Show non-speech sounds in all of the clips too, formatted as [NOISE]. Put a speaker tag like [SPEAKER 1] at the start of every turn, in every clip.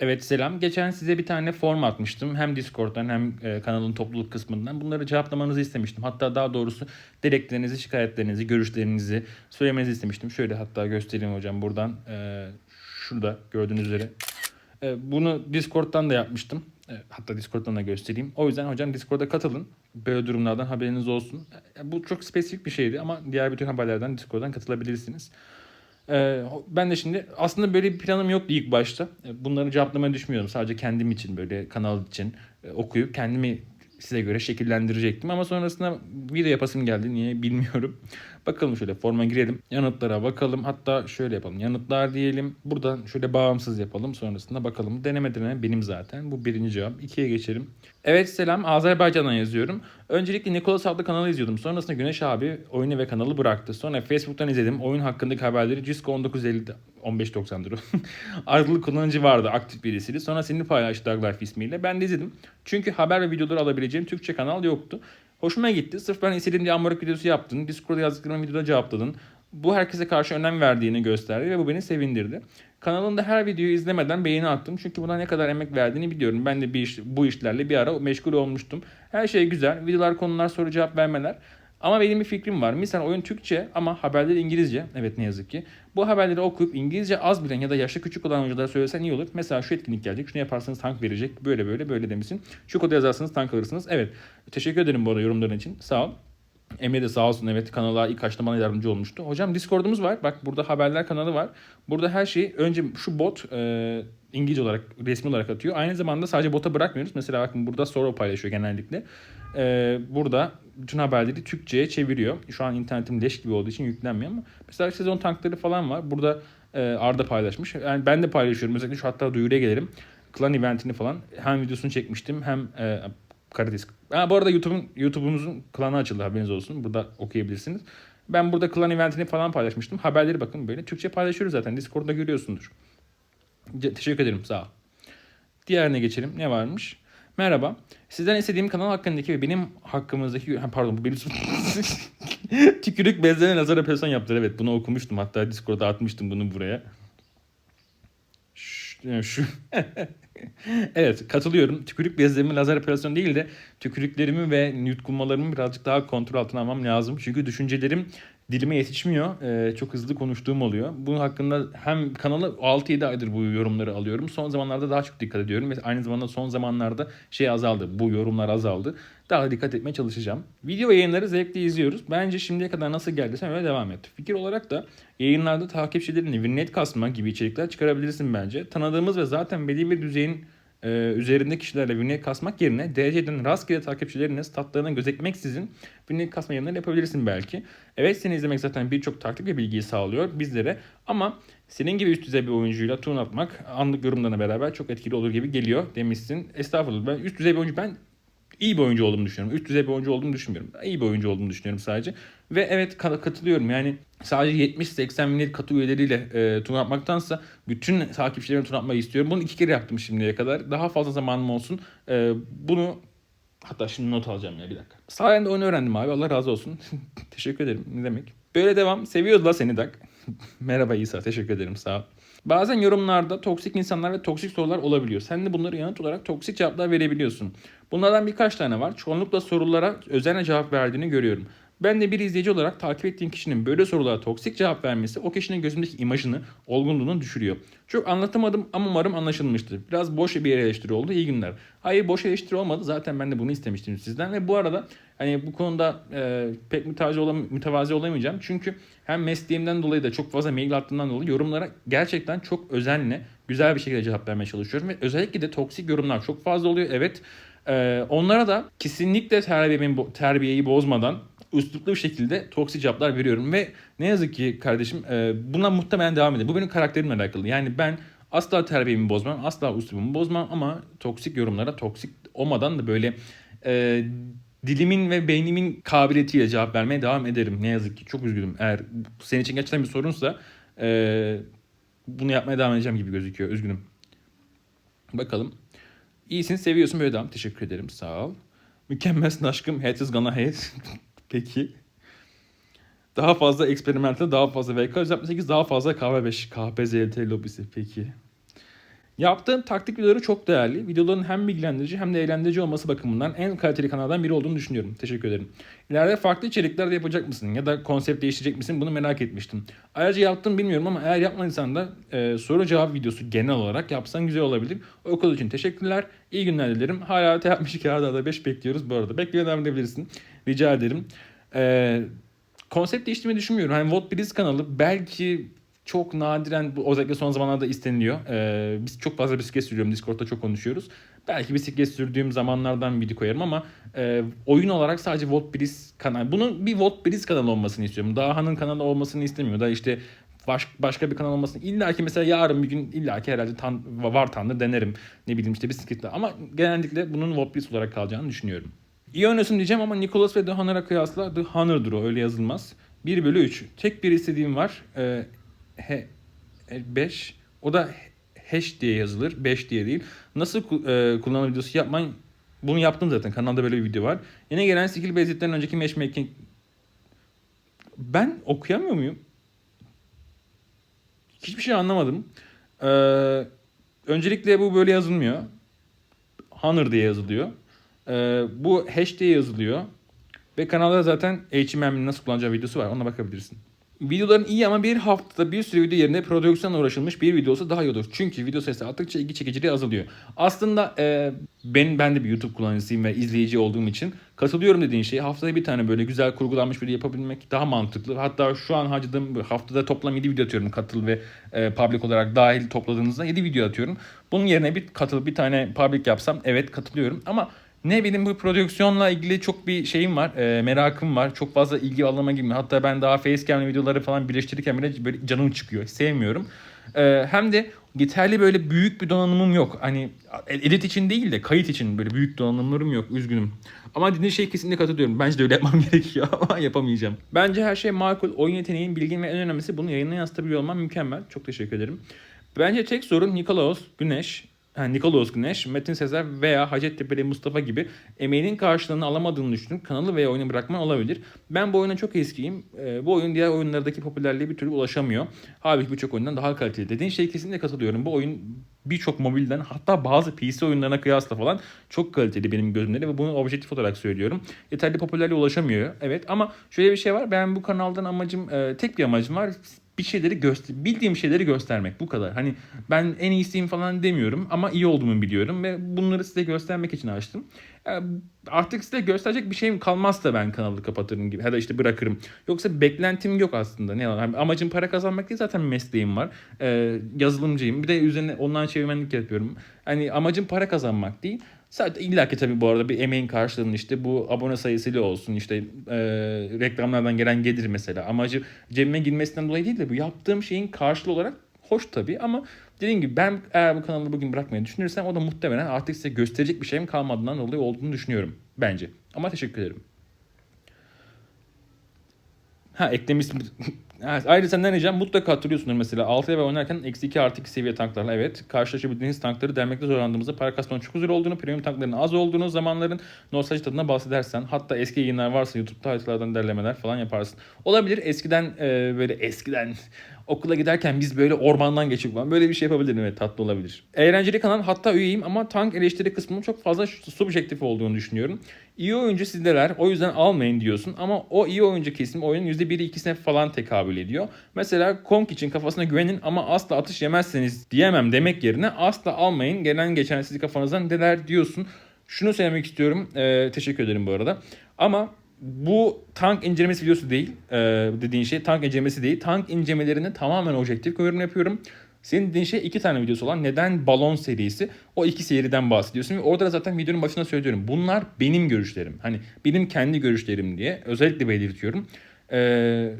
[SPEAKER 1] Evet selam. Geçen size bir tane form atmıştım. Hem Discord'dan hem e, kanalın topluluk kısmından. Bunları cevaplamanızı istemiştim. Hatta daha doğrusu dileklerinizi, şikayetlerinizi, görüşlerinizi söylemenizi istemiştim. Şöyle hatta göstereyim hocam buradan. E, şurada gördüğünüz üzere. E, bunu Discord'dan da yapmıştım. Hatta Discord'dan da göstereyim. O yüzden hocam Discord'a katılın. Böyle durumlardan haberiniz olsun. Bu çok spesifik bir şeydi ama diğer bütün haberlerden Discord'dan katılabilirsiniz. Ee, ben de şimdi aslında böyle bir planım yoktu ilk başta. Ee, Bunları cevaplamayı düşünmüyordum. Sadece kendim için böyle kanal için e, okuyup kendimi size göre şekillendirecektim. Ama sonrasında video yapasım geldi. Niye bilmiyorum. Bakalım şöyle forma girelim. Yanıtlara bakalım. Hatta şöyle yapalım. Yanıtlar diyelim. Buradan şöyle bağımsız yapalım. Sonrasında bakalım. Deneme deneme benim zaten. Bu birinci cevap. İkiye geçelim. Evet selam. Azerbaycan'dan yazıyorum. Öncelikle Nikolas adlı kanalı izliyordum. Sonrasında Güneş abi oyunu ve kanalı bıraktı. Sonra Facebook'tan izledim. Oyun hakkındaki haberleri Cisco 1950 1590'dır o. Adlı kullanıcı vardı aktif birisiydi. Sonra seni paylaştı Dog Life ismiyle. Ben de izledim. Çünkü haber ve videoları alabileceğim Türkçe kanal yoktu. Hoşuma gitti. Sırf ben istediğim diye amorok videosu yaptın. Discord'da yazdıklarımı videoda cevapladın. Bu herkese karşı önem verdiğini gösterdi ve bu beni sevindirdi. Kanalında her videoyu izlemeden beğeni attım. Çünkü buna ne kadar emek verdiğini biliyorum. Ben de bir iş, bu işlerle bir ara meşgul olmuştum. Her şey güzel. Videolar, konular, soru cevap vermeler. Ama benim bir fikrim var. Misal oyun Türkçe ama haberleri İngilizce. Evet ne yazık ki. Bu haberleri okuyup İngilizce az bilen ya da yaşlı küçük olan oyunculara söylesen iyi olur. Mesela şu etkinlik gelecek. Şunu yaparsanız tank verecek. Böyle böyle böyle demişsin. Şu kodu yazarsanız tank alırsınız. Evet. Teşekkür ederim bu arada yorumların için. Sağ ol. Emre de sağ olsun evet kanala ilk bana yardımcı olmuştu. Hocam Discord'umuz var. Bak burada haberler kanalı var. Burada her şeyi önce şu bot e, İngilizce olarak resmi olarak atıyor. Aynı zamanda sadece bota bırakmıyoruz. Mesela bakın burada soru paylaşıyor genellikle. E, burada bütün haberleri Türkçe'ye çeviriyor. Şu an internetim leş gibi olduğu için yüklenmiyor ama mesela sezon tankları falan var. Burada e, Arda paylaşmış. Yani ben de paylaşıyorum. Özellikle şu hatta duyuruya gelelim. Klan eventini falan hem videosunu çekmiştim hem e, Karides. Ha, bu arada YouTube'un YouTube'umuzun klanı açıldı haberiniz olsun. Burada okuyabilirsiniz. Ben burada klan eventini falan paylaşmıştım. Haberleri bakın böyle. Türkçe paylaşıyoruz zaten. Discord'da görüyorsundur. Teşekkür ederim. Sağ ol. Diğerine geçelim. Ne varmış? Merhaba. Sizden istediğim kanal hakkındaki ve benim hakkımızdaki... Ha, pardon benim... [LAUGHS] Tükürük bezlerine nazar operasyon yaptılar. Evet bunu okumuştum. Hatta Discord'da atmıştım bunu buraya. Şu... şu. [LAUGHS] evet katılıyorum. Tükürük bezlerimi lazer operasyonu değil de tükürüklerimi ve yutkunmalarımı birazcık daha kontrol altına almam lazım. Çünkü düşüncelerim dilime yetişmiyor. Ee, çok hızlı konuştuğum oluyor. Bunun hakkında hem kanalı 6-7 aydır bu yorumları alıyorum. Son zamanlarda daha çok dikkat ediyorum. Ve aynı zamanda son zamanlarda şey azaldı. Bu yorumlar azaldı. Daha dikkat etmeye çalışacağım. Video yayınları zevkle izliyoruz. Bence şimdiye kadar nasıl geldiysen öyle devam et. Fikir olarak da yayınlarda takipçilerini winnet kasma gibi içerikler çıkarabilirsin bence. Tanıdığımız ve zaten belli bir düzeyin e, üzerinde kişilerle winnet kasmak yerine DC'den rastgele takipçilerinin statlarını gözetmeksizin winnet kasma yayınları yapabilirsin belki. Evet seni izlemek zaten birçok taktik ve bilgiyi sağlıyor bizlere ama senin gibi üst düzey bir oyuncuyla turn atmak anlık yorumlarına beraber çok etkili olur gibi geliyor demişsin. Estağfurullah ben üst düzey bir oyuncu ben iyi bir oyuncu olduğumu düşünüyorum. Üst düzey bir oyuncu olduğumu düşünmüyorum. İyi bir oyuncu olduğumu düşünüyorum sadece. Ve evet ka- katılıyorum yani sadece 70-80 millet katı üyeleriyle e, turnuva yapmaktansa bütün takipçilerime turnuva yapmayı istiyorum. Bunu iki kere yaptım şimdiye kadar. Daha fazla zamanım olsun. E, bunu hatta şimdi not alacağım ya bir dakika. Sayende oyunu öğrendim abi. Allah razı olsun. [LAUGHS] teşekkür ederim. Ne demek? Böyle devam. Seviyoruz la seni Dak. [LAUGHS] Merhaba İsa. Teşekkür ederim. Sağ ol. Bazen yorumlarda toksik insanlar ve toksik sorular olabiliyor. Sen de bunları yanıt olarak toksik cevaplar verebiliyorsun. Bunlardan birkaç tane var. Çoğunlukla sorulara özenle cevap verdiğini görüyorum. Ben de bir izleyici olarak takip ettiğim kişinin böyle sorulara toksik cevap vermesi o kişinin gözündeki imajını, olgunluğunu düşürüyor. Çok anlatamadım ama umarım anlaşılmıştır. Biraz boş bir eleştiri oldu. İyi günler. Hayır boş eleştiri olmadı. Zaten ben de bunu istemiştim sizden. Ve bu arada hani bu konuda e, pek mütevazi, olam mütevazi olamayacağım. Çünkü hem mesleğimden dolayı da çok fazla mail attığımdan dolayı yorumlara gerçekten çok özenle, güzel bir şekilde cevap vermeye çalışıyorum. Ve özellikle de toksik yorumlar çok fazla oluyor. Evet ee, onlara da kesinlikle terbiyeyi, terbiyeyi bozmadan üsluplu bir şekilde toksik cevaplar veriyorum ve ne yazık ki kardeşim e, buna muhtemelen devam ediyor. Bu benim karakterimle alakalı. Yani ben asla terbiyemi bozmam, asla üslubumu bozmam ama toksik yorumlara toksik olmadan da böyle e, dilimin ve beynimin kabiliyetiyle cevap vermeye devam ederim. Ne yazık ki çok üzgünüm. Eğer senin için gerçekten bir sorunsa e, bunu yapmaya devam edeceğim gibi gözüküyor. Üzgünüm. Bakalım. İyisin, seviyorsun böyle devam. Teşekkür ederim. Sağ ol. Mükemmelsin aşkım. Head is gonna hate. [LAUGHS] Peki. Daha fazla experimental, daha fazla VK 168, daha fazla KV5. KPZLT lobisi. Peki. Yaptığım taktik videoları çok değerli. Videoların hem bilgilendirici hem de eğlendirici olması bakımından en kaliteli kanaldan biri olduğunu düşünüyorum. Teşekkür ederim. İleride farklı içerikler de yapacak mısın? Ya da konsept değiştirecek misin? Bunu merak etmiştim. Ayrıca yaptım bilmiyorum ama eğer yapmadıysan da e, soru cevap videosu genel olarak yapsan güzel olabilir. O konu için teşekkürler. İyi günler dilerim. Hala T62 arada da 5 bekliyoruz bu arada. Beklemeye devam edebilirsin. Rica ederim. E, konsept değiştirmeyi düşünmüyorum. Hani What Biz kanalı belki çok nadiren özellikle son zamanlarda isteniliyor. Ee, biz çok fazla bisiklet sürüyorum. Discord'da çok konuşuyoruz. Belki bisiklet sürdüğüm zamanlardan bir video koyarım ama e, oyun olarak sadece Volt Breeze kanal. Bunun bir Volt Breeze kanalı olmasını istiyorum. Daha'nın kanalı olmasını istemiyorum. Da işte baş, başka bir kanal olmasını. İlla ki mesela yarın bir gün illa ki herhalde tan, var tanrı denerim. Ne bileyim işte bisikletle. Ama genellikle bunun Volt Breeze olarak kalacağını düşünüyorum. İyi oynuyorsun diyeceğim ama Nicholas ve The Hunter'a kıyasla The Hunter'dır o öyle yazılmaz. 1 bölü 3. Tek bir istediğim var. Ee, he, 5. O da hash diye yazılır. 5 diye değil. Nasıl e, kullanım videosu yapman bunu yaptım zaten. Kanalda böyle bir video var. Yine gelen skill basit'ten önceki matchmaking ben okuyamıyor muyum? Hiçbir şey anlamadım. Ee, öncelikle bu böyle yazılmıyor. Honor diye yazılıyor. Ee, bu hash diye yazılıyor. Ve kanalda zaten HMM'in nasıl kullanacağı videosu var. Ona bakabilirsin. Videoların iyi ama bir haftada bir sürü video yerine prodüksiyonla uğraşılmış bir videosu daha iyi olur. Çünkü video sayısı arttıkça ilgi çekiciliği azalıyor. Aslında e, ben ben de bir YouTube kullanıcısıyım ve izleyici olduğum için katılıyorum dediğin şey haftada bir tane böyle güzel kurgulanmış video yapabilmek daha mantıklı. Hatta şu an harcadığım haftada toplam 7 video atıyorum katıl ve e, public olarak dahil topladığınızda 7 video atıyorum. Bunun yerine bir katıl bir tane public yapsam evet katılıyorum ama ne bileyim bu prodüksiyonla ilgili çok bir şeyim var. e, merakım var. Çok fazla ilgi alama gibi. Hatta ben daha facecam videoları falan birleştirirken bile böyle canım çıkıyor. Sevmiyorum. E, hem de yeterli böyle büyük bir donanımım yok. Hani edit için değil de kayıt için böyle büyük donanımlarım yok. Üzgünüm. Ama dediğin şey kesinlikle katılıyorum. Bence de öyle yapmam [LAUGHS] gerekiyor ama yapamayacağım. Bence her şey makul. Oyun yeteneğin, bilgin ve en önemlisi bunu yayına yansıtabiliyor olman mükemmel. Çok teşekkür ederim. Bence tek sorun Nikolaos, Güneş, yani Nikolaos Güneş, Metin Sezer veya Hacettepe'li Mustafa gibi emeğinin karşılığını alamadığını düşünüp kanalı veya oyunu bırakman olabilir. Ben bu oyuna çok eskiyim. Ee, bu oyun diğer oyunlardaki popülerliğe bir türlü ulaşamıyor. Halbuki birçok oyundan daha kaliteli. Dediğin şey kesinlikle katılıyorum. Bu oyun birçok mobilden hatta bazı PC oyunlarına kıyasla falan çok kaliteli benim gözümde ve bunu objektif olarak söylüyorum. Yeterli popülerliğe ulaşamıyor. Evet ama şöyle bir şey var. Ben bu kanaldan amacım e, tek bir amacım var bir şeyleri göster bildiğim şeyleri göstermek bu kadar. Hani ben en iyisiyim falan demiyorum ama iyi olduğumu biliyorum ve bunları size göstermek için açtım. Artık size gösterecek bir şeyim kalmazsa ben kanalı kapatırım gibi ya da işte bırakırım. Yoksa beklentim yok aslında. Ne yani amacım para kazanmak değil zaten mesleğim var. Ee, yazılımcıyım. Bir de üzerine online çevirmenlik yapıyorum. Hani amacım para kazanmak değil. Sadece illa ki tabii bu arada bir emeğin karşılığında işte bu abone sayısıyla olsun işte e, reklamlardan gelen gelir mesela. Amacı cebime girmesinden dolayı değil de bu yaptığım şeyin karşılığı olarak hoş tabii ama dediğim gibi ben eğer bu kanalı bugün bırakmayı düşünürsem o da muhtemelen artık size gösterecek bir şeyim kalmadığından dolayı olduğunu düşünüyorum bence. Ama teşekkür ederim. Ha eklemişsin. Evet, ayrıca senden ricam mutlaka hatırlıyorsundur mesela 6 level oynarken eksi 2 artı 2 seviye tanklarla evet karşılaşabildiğiniz tankları dermekte zorlandığımızda para kasmanın çok zor olduğunu, premium tankların az olduğunu zamanların nostalji tadına bahsedersen hatta eski yayınlar varsa YouTube'da haritalardan derlemeler falan yaparsın. Olabilir eskiden e, böyle eskiden [LAUGHS] okula giderken biz böyle ormandan geçip falan böyle bir şey yapabilirim evet tatlı olabilir. Eğlenceli kanal hatta üyeyim ama tank eleştiri kısmının çok fazla subjektif olduğunu düşünüyorum. İyi oyuncu sizdeler o yüzden almayın diyorsun ama o iyi oyuncu kesim oyunun %1'i 2'sine falan tekabül ediyor. Mesela Kong için kafasına güvenin ama asla atış yemezseniz diyemem demek yerine asla almayın gelen geçen sizi kafanızdan neler diyorsun. Şunu söylemek istiyorum ee, teşekkür ederim bu arada ama bu tank incelemesi videosu değil ee, dediğin şey tank incelemesi değil. Tank incelemelerine tamamen objektif yorum yapıyorum. Senin dediğin şey iki tane videosu olan neden balon serisi o iki seriden bahsediyorsun ve orada da zaten videonun başında söylüyorum. Bunlar benim görüşlerim. Hani benim kendi görüşlerim diye özellikle belirtiyorum. Ee,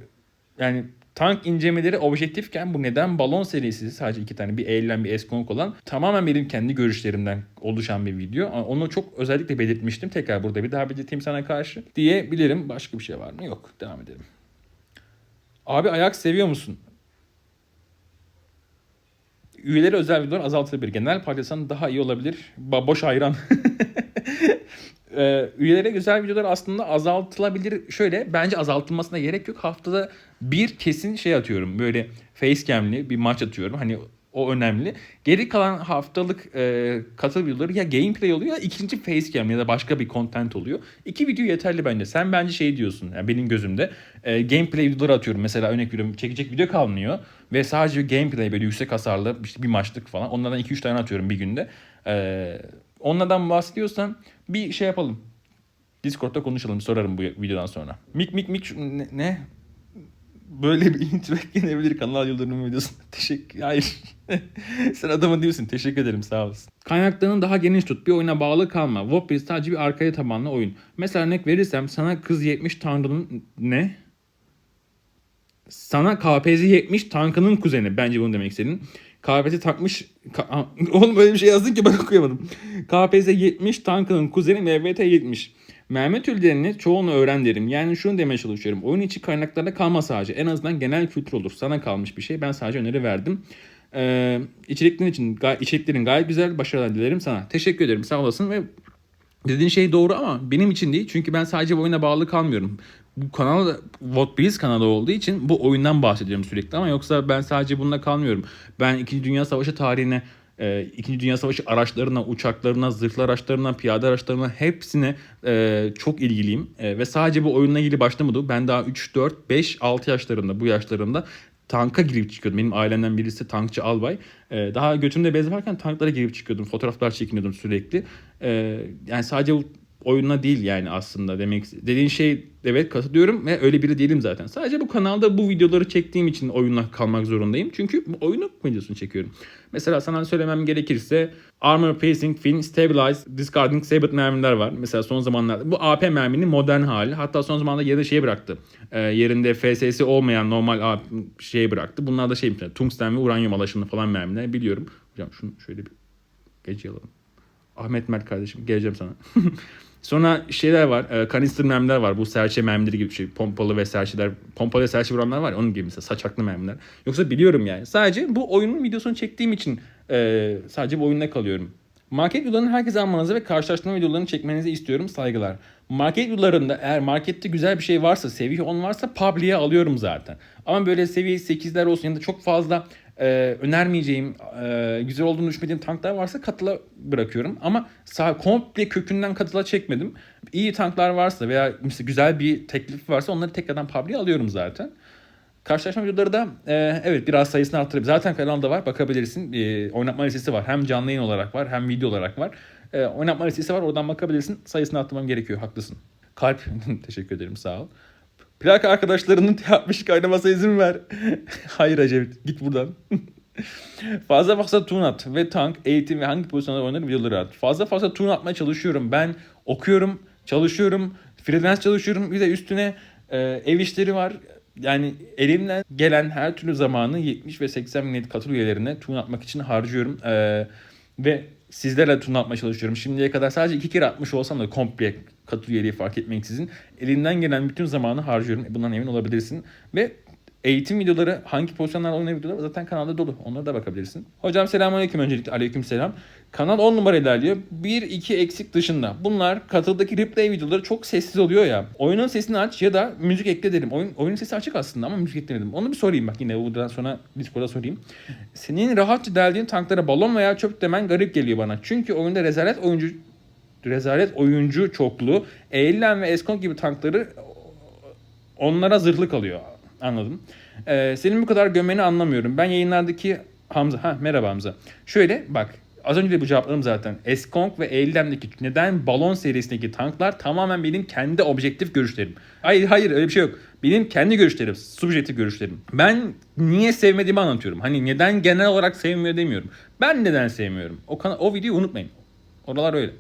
[SPEAKER 1] yani tank incelemeleri objektifken bu neden balon serisi sadece iki tane bir eğilen bir eskonk olan tamamen benim kendi görüşlerimden oluşan bir video. Onu çok özellikle belirtmiştim. Tekrar burada bir daha belirteyim sana karşı diyebilirim. Başka bir şey var mı? Yok. Devam edelim. Abi ayak seviyor musun? Üyeleri özel videolar azaltılabilir. Genel paylaşsan daha iyi olabilir. Ba boş hayran. [LAUGHS] Ee, üyelere güzel videolar aslında azaltılabilir. Şöyle bence azaltılmasına gerek yok. Haftada bir kesin şey atıyorum. Böyle facecam'li bir maç atıyorum. Hani O önemli. Geri kalan haftalık e, katıl videoları ya gameplay oluyor ya ikinci facecam ya da başka bir content oluyor. İki video yeterli bence. Sen bence şey diyorsun yani benim gözümde e, gameplay videoları atıyorum. Mesela örnek veriyorum çekecek video kalmıyor ve sadece gameplay böyle yüksek hasarlı işte bir maçlık falan. Onlardan 2-3 tane atıyorum bir günde. E, onlardan bahsediyorsan bir şey yapalım. Discord'da konuşalım sorarım bu videodan sonra. Mik mik mik ne? ne? Böyle bir [LAUGHS] intro eklenebilir kanal yıldırım videosuna. [LAUGHS] Teşekkür Hayır. [LAUGHS] Sen adamın değilsin. Teşekkür ederim sağ olasın. Kaynaklarını daha geniş tut. Bir oyuna bağlı kalma. WordPress sadece bir arkaya tabanlı oyun. Mesela örnek verirsem sana kız 70 tanrının ne? Sana KPZ 70 tankının kuzeni. Bence bunu demek istedin. KPZ takmış... Ka- [LAUGHS] Oğlum böyle bir şey yazdın ki ben okuyamadım. KPZ 70 tankının kuzeni MVT 70. Mermi türlerini çoğunu öğren derim. Yani şunu demeye çalışıyorum. Oyun içi kaynaklarda kalma sadece. En azından genel kültür olur. Sana kalmış bir şey. Ben sadece öneri verdim. Ee, içeriklerin için içeriklerin gayet güzel. Başarılar dilerim sana. Teşekkür ederim. Sağ olasın ve Dediğin şey doğru ama benim için değil. Çünkü ben sadece bu oyuna bağlı kalmıyorum. Bu kanal da WordPress kanalı olduğu için bu oyundan bahsediyorum sürekli ama yoksa ben sadece bununla kalmıyorum. Ben 2. Dünya Savaşı tarihine, e, 2. Dünya Savaşı araçlarına, uçaklarına, zırhlı araçlarına, piyade araçlarına hepsine e, çok ilgiliyim. E, ve sadece bu oyunla ilgili başlamadı. Ben daha 3, 4, 5, 6 yaşlarında, bu yaşlarında tanka girip çıkıyordum. Benim ailemden birisi tankçı albay. Ee, daha götümde bez varken tanklara girip çıkıyordum. Fotoğraflar çekiniyordum sürekli. Yani sadece bu oyunla değil yani aslında demek dediğin şey evet katılıyorum ve öyle biri değilim zaten. Sadece bu kanalda bu videoları çektiğim için oyunla kalmak zorundayım. Çünkü bu oyunu videosunu çekiyorum. Mesela sana söylemem gerekirse Armor Piercing, Fin, Stabilize, Discarding, Sabot mermiler var. Mesela son zamanlarda bu AP merminin modern hali. Hatta son zamanlarda yerine şey bıraktı. Ee, yerinde FSS olmayan normal AP şey bıraktı. Bunlar da şey tungsten ve uranyum alaşımlı falan mermiler biliyorum. Hocam şunu şöyle bir gece alalım. Ahmet Mert kardeşim geleceğim sana. [LAUGHS] Sonra şeyler var. E, kanister mermiler var. Bu serçe mermileri gibi bir şey. Pompalı ve serçeler. Pompalı ve serçe vuranlar var ya. Onun gibi mesela saçaklı mermiler. Yoksa biliyorum yani. Sadece bu oyunun videosunu çektiğim için e, sadece bu oyunda kalıyorum. Market videolarını herkese almanızı ve karşılaştırma videolarını çekmenizi istiyorum. Saygılar. Market videolarında eğer markette güzel bir şey varsa, seviye 10 varsa Publi'ye alıyorum zaten. Ama böyle seviye 8'ler olsun ya da çok fazla e, önermeyeceğim, e, güzel olduğunu düşünmediğim tanklar varsa katıla bırakıyorum. Ama sağ, komple kökünden katıla çekmedim. İyi tanklar varsa veya mesela güzel bir teklif varsa onları tekrardan Publi'ye alıyorum zaten. Karşılaşma videoları da e, evet biraz sayısını arttırıp zaten kanalda var bakabilirsin. E, oynatma listesi var. Hem canlı yayın olarak var hem video olarak var. E, oynatma listesi var oradan bakabilirsin. Sayısını arttırmam gerekiyor haklısın. Kalp [LAUGHS] teşekkür ederim sağ ol. Plak arkadaşlarının [LAUGHS] yapmış kaynamasına izin ver. [LAUGHS] Hayır Ecevit git buradan. [LAUGHS] fazla fazla turn at ve tank, eğitim ve hangi pozisyonlarda oynanır videoları at. Fazla fazla turn atmaya çalışıyorum. Ben okuyorum, çalışıyorum, freelance çalışıyorum. Bir de üstüne e, ev işleri var. Yani elimden gelen her türlü zamanı 70 ve 80 milyon katıl üyelerine turn atmak için harcıyorum. E, ve sizlerle turn atmaya çalışıyorum. Şimdiye kadar sadece iki kere atmış olsam da komple katıl üyeliği fark etmeksizin elimden gelen bütün zamanı harcıyorum. Bundan emin olabilirsin. Ve eğitim videoları, hangi pozisyonlarda oynayan videoları zaten kanalda dolu. Onlara da bakabilirsin. Hocam selamünaleyküm öncelikle. Aleykümselam. Kanal 10 numara ilerliyor. 1-2 eksik dışında. Bunlar katıldaki replay videoları çok sessiz oluyor ya. Oyunun sesini aç ya da müzik ekle dedim. Oyun, oyunun sesi açık aslında ama müzik eklemedim. Onu bir sorayım bak yine buradan sonra Discord'a sorayım. Senin rahatça deldiğin tanklara balon veya çöp demen garip geliyor bana. Çünkü oyunda rezalet oyuncu rezalet oyuncu çokluğu Eğilen ve Eskon gibi tankları onlara zırhlı kalıyor. Anladım. Ee, senin bu kadar gömmeni anlamıyorum. Ben yayınlardaki Hamza, ha merhaba Hamza. Şöyle bak az önce de bu cevapladım zaten. Eskong ve Eğilem'deki neden balon serisindeki tanklar tamamen benim kendi objektif görüşlerim. Hayır hayır öyle bir şey yok. Benim kendi görüşlerim, subjektif görüşlerim. Ben niye sevmediğimi anlatıyorum. Hani neden genel olarak sevmiyor demiyorum. Ben neden sevmiyorum. O, o videoyu unutmayın. Oralar öyle.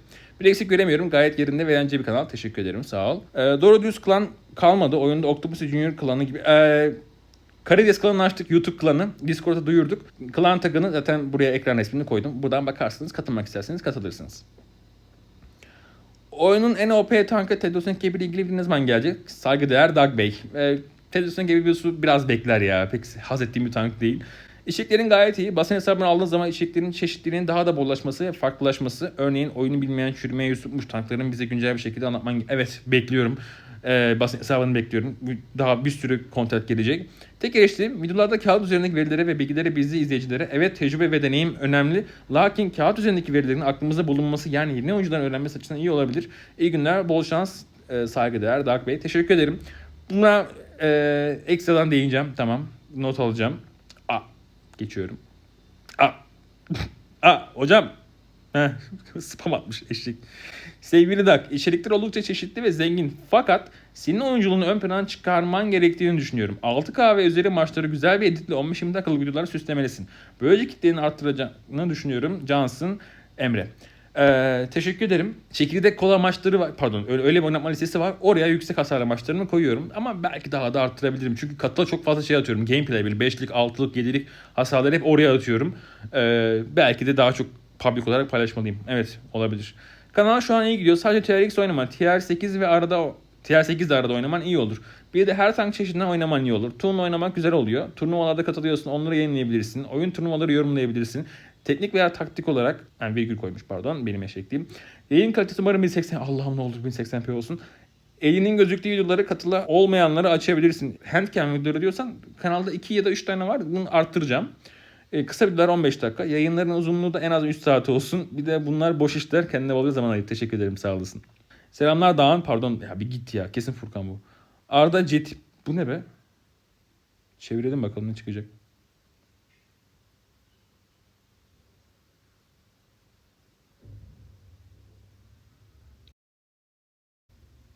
[SPEAKER 1] Bir eksik göremiyorum. Gayet yerinde ve eğlenceli bir kanal. Teşekkür ederim. Sağ ol. Ee, doğru düz klan kalmadı. Oyunda Octopus Junior klanı gibi. Ee, Karides klanını açtık. YouTube klanı. Discord'a duyurduk. Klan tagını zaten buraya ekran resmini koydum. Buradan bakarsınız. Katılmak isterseniz katılırsınız. Oyunun en OP tankı Tedos'un gibi ilgili ne zaman gelecek? Saygıdeğer Doug Bey. Ee, Tedos'un gibi videosu biraz bekler ya. Pek haz ettiğim bir tank değil. İçeriklerin gayet iyi. Basın hesabını aldığın zaman içeriklerin çeşitliliğinin daha da bollaşması farklılaşması. Örneğin oyunu bilmeyen çürümeye yüz tutmuş tankların bize güncel bir şekilde anlatman... Evet bekliyorum. e, basın hesabını bekliyorum. Daha bir sürü content gelecek. Tek eleştirim videolarda kağıt üzerindeki verilere ve bilgilere bizli izleyicilere evet tecrübe ve deneyim önemli. Lakin kağıt üzerindeki verilerin aklımızda bulunması yani yeni oyuncuların öğrenmesi açısından iyi olabilir. İyi günler, bol şans, e, saygıdeğer Dark Bey. Teşekkür ederim. Buna e, ekstradan değineceğim. Tamam. Not alacağım. Geçiyorum. A. [LAUGHS] A. Hocam. Heh, [LAUGHS] spam atmış eşek. Sevgili Dak, içerikler oldukça çeşitli ve zengin. Fakat senin oyunculuğunu ön plana çıkarman gerektiğini düşünüyorum. 6K ve üzeri maçları güzel bir editle 15-20 dakikalık videolar süslemelisin. Böylece kitlenin arttıracağını düşünüyorum. Cansın Emre. Ee, teşekkür ederim. Çekirdek kola maçları var. Pardon öyle, öyle bir oynatma listesi var. Oraya yüksek hasarlı maçlarımı koyuyorum. Ama belki daha da arttırabilirim. Çünkü katıla çok fazla şey atıyorum. Gameplay böyle 5'lik, 6'lık, 7'lik hasarları hep oraya atıyorum. Ee, belki de daha çok public olarak paylaşmalıyım. Evet olabilir. Kanal şu an iyi gidiyor. Sadece TRX oynama. TR8 ve arada TR8 de arada oynaman iyi olur. Bir de her tank çeşidinden oynaman iyi olur. Turnuva oynamak güzel oluyor. Turnuvalarda katılıyorsun. Onları yayınlayabilirsin. Oyun turnuvaları yorumlayabilirsin. Teknik veya taktik olarak yani virgül koymuş pardon benim eşekliğim. Yayın kalitesi umarım 1080 Allah'ım ne olur 1080p olsun. Elinin gözüktüğü videoları katıla olmayanları açabilirsin. Handcam videoları diyorsan kanalda 2 ya da 3 tane var. Bunu arttıracağım. E, kısa videolar 15 dakika. Yayınların uzunluğu da en az 3 saat olsun. Bir de bunlar boş işler. Kendine bağlı zaman ayıp. Teşekkür ederim sağ olasın. Selamlar Dağın. Pardon ya bir git ya. Kesin Furkan bu. Arda Cet. Bu ne be? Çevirelim bakalım ne çıkacak.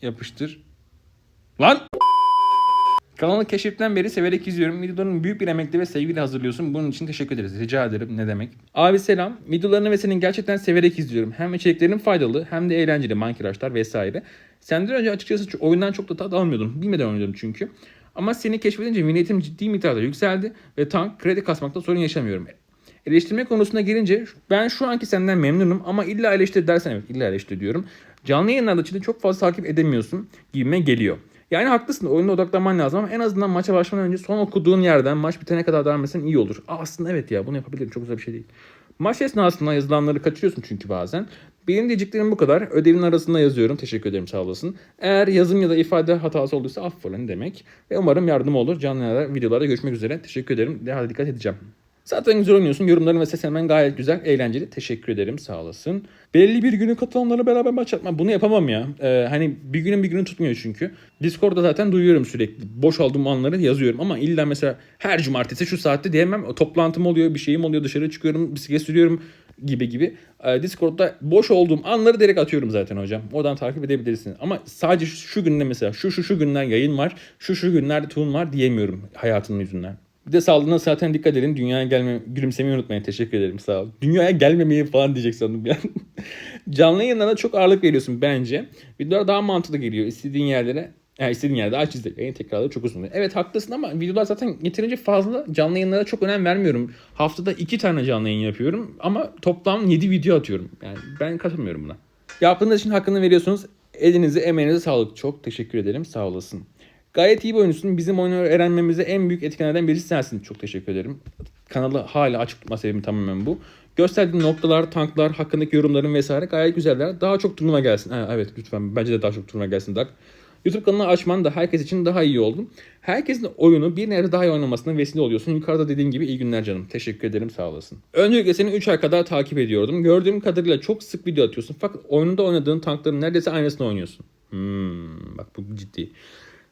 [SPEAKER 1] Yapıştır. Lan! Kanalı keşiften beri severek izliyorum. Videolarını büyük bir emekle ve sevgiyle hazırlıyorsun. Bunun için teşekkür ederiz. Rica ederim. Ne demek? Abi selam. Videolarını ve senin gerçekten severek izliyorum. Hem içeriklerin faydalı hem de eğlenceli. Minecraft'lar vesaire. Senden önce açıkçası oyundan çok da tat almıyordum. Bilmeden oynuyordum çünkü. Ama seni keşfedince miniyetim ciddi miktarda yükseldi ve tank kredi kasmakta sorun yaşamıyorum. Eleştirme konusuna gelince ben şu anki senden memnunum ama illa eleştir dersen evet illa eleştir diyorum. Canlı yayınlarda çiğde çok fazla takip edemiyorsun gibime geliyor. Yani haklısın oyuna odaklanman lazım ama en azından maça başlamadan önce son okuduğun yerden maç bitene kadar devam etsen iyi olur. Aslında evet ya bunu yapabilirim çok güzel bir şey değil. Maç esnasında yazılanları kaçırıyorsun çünkü bazen. Benim diyeceklerim bu kadar. Ödevin arasında yazıyorum. Teşekkür ederim sağ olasın. Eğer yazım ya da ifade hatası olduysa affola ne demek. Ve umarım yardım olur. Canlı videolarda görüşmek üzere. Teşekkür ederim. De hadi dikkat edeceğim. Zaten güzel oynuyorsun. Yorumların ve seslenmen gayet güzel. Eğlenceli. Teşekkür ederim. Sağ olasın. Belli bir günü katılanlarla beraber maç atma. Bunu yapamam ya. Ee, hani bir günün bir günü tutmuyor çünkü. Discord'da zaten duyuyorum sürekli. Boş olduğum anları yazıyorum. Ama illa mesela her cumartesi şu saatte diyemem. Toplantım oluyor. Bir şeyim oluyor. Dışarı çıkıyorum. Bisiklet sürüyorum gibi gibi. Ee, Discord'da boş olduğum anları direkt atıyorum zaten hocam. Oradan takip edebilirsin. Ama sadece şu günde mesela şu şu şu günler yayın var. Şu şu günlerde tuğun var diyemiyorum hayatının yüzünden. Bir de sağlığına zaten dikkat edin. Dünyaya gelme, gülümsemeyi unutmayın. Teşekkür ederim sağ olun. Dünyaya gelmemeyi falan diyecek sandım yani. [LAUGHS] Canlı yayınlara çok ağırlık veriyorsun bence. Videolar daha mantıklı geliyor. İstediğin yerlere yani istediğin yerde aç izle. Yayın tekrarları çok uzun. Evet haklısın ama videolar zaten yeterince fazla. Canlı yayınlara çok önem vermiyorum. Haftada iki tane canlı yayın yapıyorum. Ama toplam 7 video atıyorum. Yani ben katılmıyorum buna. Yaptığınız için hakkını veriyorsunuz. Elinize emeğinize sağlık. Çok teşekkür ederim. Sağ olasın. Gayet iyi bir oyuncusun. Bizim oyunu öğrenmemize en büyük etkenlerden birisi sensin. Çok teşekkür ederim. Kanalı hala açık tutma sebebim tamamen bu. Gösterdiğin noktalar, tanklar, hakkındaki yorumların vesaire gayet güzeller. Daha çok turnuva gelsin. Ha, evet lütfen. Bence de daha çok turnuva gelsin Dark. YouTube kanalını açman da herkes için daha iyi oldu. Herkesin oyunu bir nebze daha iyi oynamasına vesile oluyorsun. Yukarıda dediğim gibi iyi günler canım. Teşekkür ederim sağ olasın. Öncelikle seni 3 ay kadar takip ediyordum. Gördüğüm kadarıyla çok sık video atıyorsun. Fakat oyununda oynadığın tankların neredeyse aynısını oynuyorsun. Hmm, bak bu ciddi.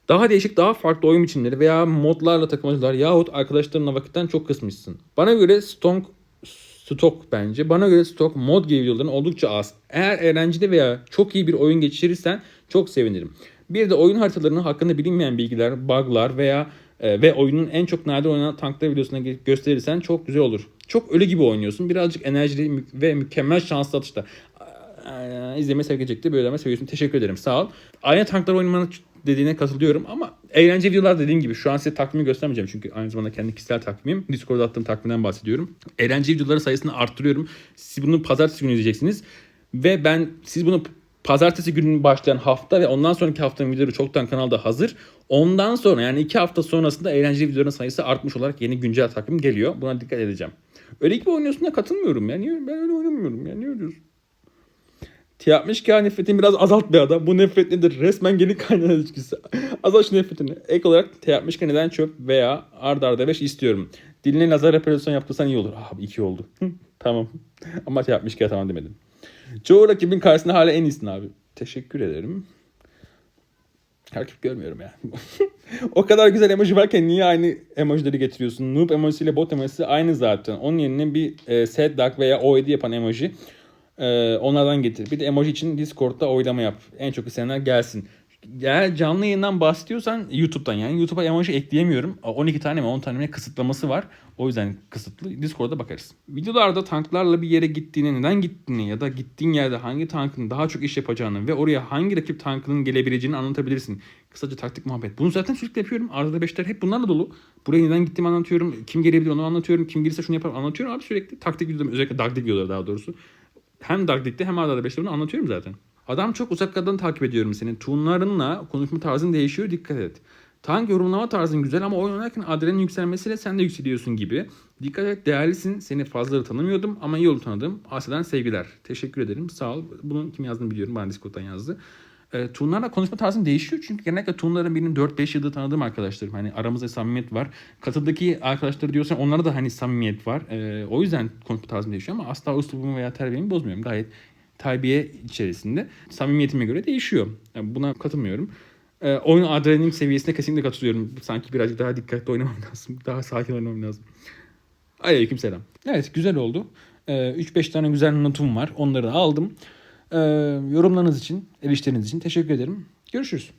[SPEAKER 1] Daha değişik, daha farklı oyun biçimleri veya modlarla takımcılar yahut arkadaşlarınla vakitten çok kısmışsın. Bana göre Stonk stok bence. Bana göre stok mod gibi videoların oldukça az. Eğer eğlenceli veya çok iyi bir oyun geçirirsen çok sevinirim. Bir de oyun haritalarının hakkında bilinmeyen bilgiler, buglar veya e, ve oyunun en çok nadir oynanan tanklar videosuna gösterirsen çok güzel olur. Çok ölü gibi oynuyorsun. Birazcık enerjili ve mükemmel şanslı atışta. Aa, izleme sevk edecekti. Böyle ama seviyorsun. Teşekkür ederim. Sağ ol. Aynı tanklar oynamanı dediğine katılıyorum ama eğlence videolar dediğim gibi şu an size takvimi göstermeyeceğim çünkü aynı zamanda kendi kişisel takvimim. Discord'da attığım takvimden bahsediyorum. Eğlence videoları sayısını arttırıyorum. Siz bunu pazartesi günü izleyeceksiniz. Ve ben siz bunu pazartesi günü başlayan hafta ve ondan sonraki haftanın videoları çoktan kanalda hazır. Ondan sonra yani iki hafta sonrasında eğlenceli videoların sayısı artmış olarak yeni güncel takvim geliyor. Buna dikkat edeceğim. Öyle gibi oynuyorsun da katılmıyorum ya. Niye? Ben öyle oynamıyorum ya. Niye öyle diyorsun? T62 nefretini biraz azalt bir adam. Bu nefret nedir? Resmen geri kaynayan ilişkisi. Azalt şu nefretini. Ek olarak T62 neden çöp veya arda arda 5 istiyorum. Diline lazer operasyon yaptırsan iyi olur. Abi 2 oldu. tamam. Ama T62 tamam demedim. Çoğu rakibin karşısında hala en iyisin abi. Teşekkür ederim. Rakip görmüyorum ya. [LAUGHS] o kadar güzel emoji varken niye aynı emojileri getiriyorsun? Noob emojisiyle bot emojisi aynı zaten. Onun yerine bir e, sad duck veya OED yapan emoji e, onlardan getir. Bir de emoji için Discord'da oylama yap. En çok isteyenler gelsin. Eğer canlı yayından bahsediyorsan YouTube'dan yani YouTube'a emoji ekleyemiyorum. 12 tane mi 10 tane mi kısıtlaması var. O yüzden kısıtlı. Discord'da bakarız. Videolarda tanklarla bir yere gittiğini, neden gittiğini ya da gittiğin yerde hangi tankın daha çok iş yapacağını ve oraya hangi rakip tankının gelebileceğini anlatabilirsin. Kısaca taktik muhabbet. Bunu zaten sürekli yapıyorum. Arada beşler hep bunlarla dolu. Buraya neden gittiğimi anlatıyorum. Kim gelebilir onu anlatıyorum. Kim gelirse şunu yapar anlatıyorum abi sürekli. Taktik videolarım özellikle taktik videoları daha doğrusu. Hem Darkdick'te hem Arda 5'te bunu anlatıyorum zaten. Adam çok uzaklardan takip ediyorum seni. Tunlarınla konuşma tarzın değişiyor dikkat et. Tank yorumlama tarzın güzel ama oyun oynarken adrenalin yükselmesiyle sen de yükseliyorsun gibi. Dikkat et değerlisin. Seni fazla tanımıyordum ama iyi oldu tanıdım. Asya'dan sevgiler. Teşekkür ederim. Sağ ol. Bunun kim yazdığını biliyorum. Bana Discord'dan yazdı. E, Tunlarla konuşma tarzım değişiyor. Çünkü genellikle Tunların benim 4-5 yıldır tanıdığım arkadaşlarım. Hani aramızda samimiyet var. Katıldaki arkadaşları diyorsan onlara da hani samimiyet var. E, o yüzden konuşma tarzım değişiyor ama asla üslubumu veya terbiyemi bozmuyorum. Gayet terbiye içerisinde samimiyetime göre değişiyor. Yani buna katılmıyorum. E, oyun adrenalin seviyesine kesinlikle katılıyorum. Sanki birazcık daha dikkatli oynamam [LAUGHS] lazım. Daha sakin oynamam lazım. Aleyküm selam. Evet güzel oldu. Ee, 3-5 tane güzel notum var. Onları aldım. Yorumlarınız için, eleştiriniz için teşekkür ederim. Görüşürüz.